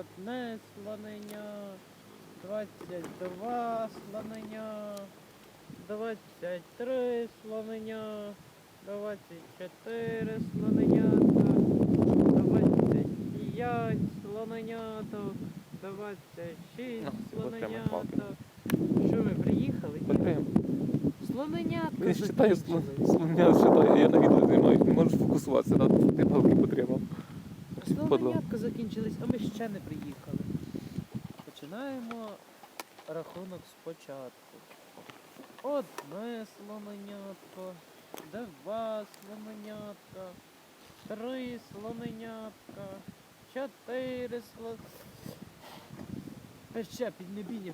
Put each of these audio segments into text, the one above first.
одне слонення, 22 слонення, 23 слонення, 24 слоненята, 25 слоненяток, 26 Ну, потримай палки. слоненяток. Що ви приїхали? Слоненятка читає закінчились. слоня, читає, я на відео знімаю, не можеш фокусуватися, на ти палки потримав. Слоненятка закінчились, а ми ще не приїхали. Починаємо рахунок спочатку. Одне слоненятко, два слоненятка, три слоненятка, чотири слон... А ще піднебіння.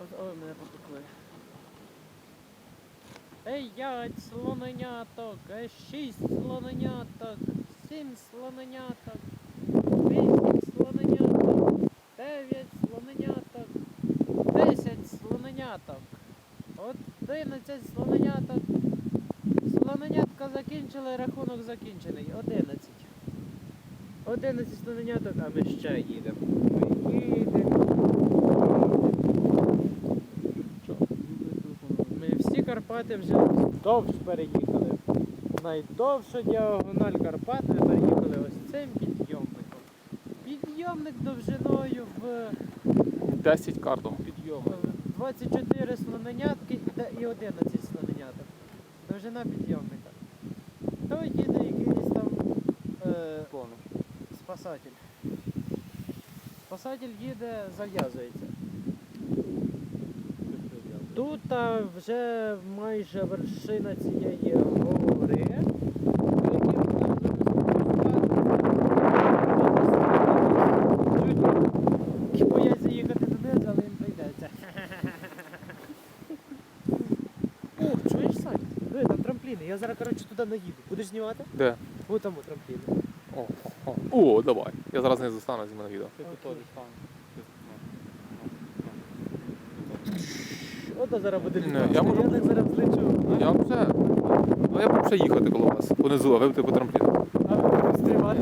Ой, мене попекли. П'ять слоненяток, шість слоненяток, сім слоненяток, вісім слоненяток, дев'ять слоненяток, десять слоненяток, одинадцять слоненяток. Слоненятка закінчили, рахунок закінчений. Одинадцять. Одинадцять слоненяток, а ми ще їдемо. Ми їдемо. Що? Ми всі Карпати вже вздовж переїхали. Найдовша діагональ Карпат ми переїхали ось цим підйомником. Підйомник довжиною в 10 картом підйому. в 24 слоненятки і 11 слоненяток. Довжина підйомника. То їде якийсь там е, спасатель. Спасатель їде, зав'язується. Тут а, вже майже вершина цієї гори. можемо бояться їхати донизу, але їм прийдеться. О, чуєш, Сань? Диви, там трампліни. Я зараз, коротше, туди наїду. Будеш знімати? Де? О, там трампліни. О, о, о. О, давай. Я зараз не застану зі мене відео. Ти тут теж От зараз буде літати. я можу- так зараз злечу. Я вже. Ну я буду ще їхати коло вас. Понизу, а ви будете по трампліну. А ви будете стрімати?